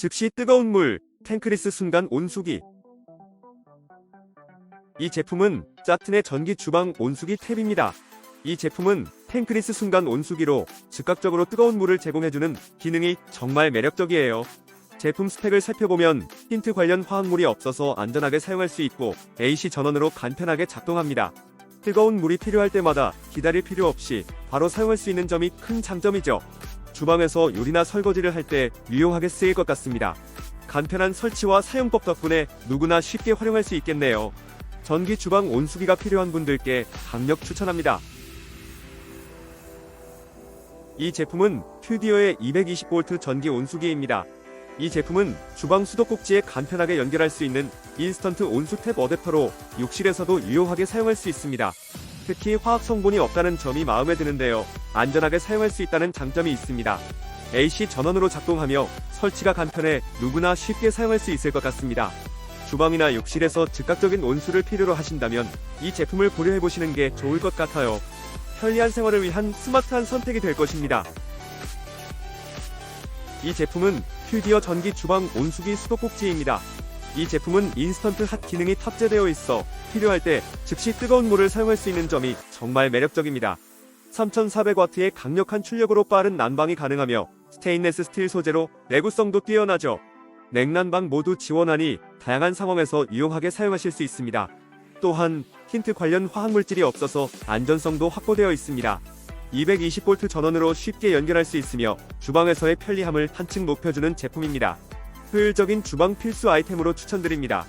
즉시 뜨거운 물, 탱크리스 순간 온수기. 이 제품은 짜튼의 전기 주방 온수기 탭입니다. 이 제품은 탱크리스 순간 온수기로 즉각적으로 뜨거운 물을 제공해주는 기능이 정말 매력적이에요. 제품 스펙을 살펴보면 힌트 관련 화학물이 없어서 안전하게 사용할 수 있고 AC 전원으로 간편하게 작동합니다. 뜨거운 물이 필요할 때마다 기다릴 필요 없이 바로 사용할 수 있는 점이 큰 장점이죠. 주방에서 요리나 설거지를 할 때 유용하게 쓰일 것 같습니다. 간편한 설치와 사용법 덕분에 누구나 쉽게 활용할 수 있겠네요. 전기 주방 온수기가 필요한 분들께 강력 추천합니다. 이 제품은 퓨디오의 220V 전기 온수기입니다. 이 제품은 주방 수도꼭지에 간편하게 연결할 수 있는 인스턴트 온수 탭 어댑터로 욕실에서도 유용하게 사용할 수 있습니다. 특히 화학 성분이 없다는 점이 마음에 드는데요. 안전하게 사용할 수 있다는 장점이 있습니다. AC 전원으로 작동하며 설치가 간편해 누구나 쉽게 사용할 수 있을 것 같습니다. 주방이나 욕실에서 즉각적인 온수를 필요로 하신다면 이 제품을 고려해 보시는 게 좋을 것 같아요. 편리한 생활을 위한 스마트한 선택이 될 것입니다. 이 제품은 퓨디어 전기 주방 온수기 수도꼭지입니다. 이 제품은 인스턴트 핫 기능이 탑재되어 있어 필요할 때 즉시 뜨거운 물을 사용할 수 있는 점이 정말 매력적입니다. 3400W의 강력한 출력으로 빠른 난방이 가능하며 스테인레스 스틸 소재로 내구성도 뛰어나죠. 냉난방 모두 지원하니 다양한 상황에서 유용하게 사용하실 수 있습니다. 또한 힌트 관련 화학물질이 없어서 안전성도 확보되어 있습니다. 220V 전원으로 쉽게 연결할 수 있으며 주방에서의 편리함을 한층 높여주는 제품입니다. 효율적인 주방 필수 아이템으로 추천드립니다.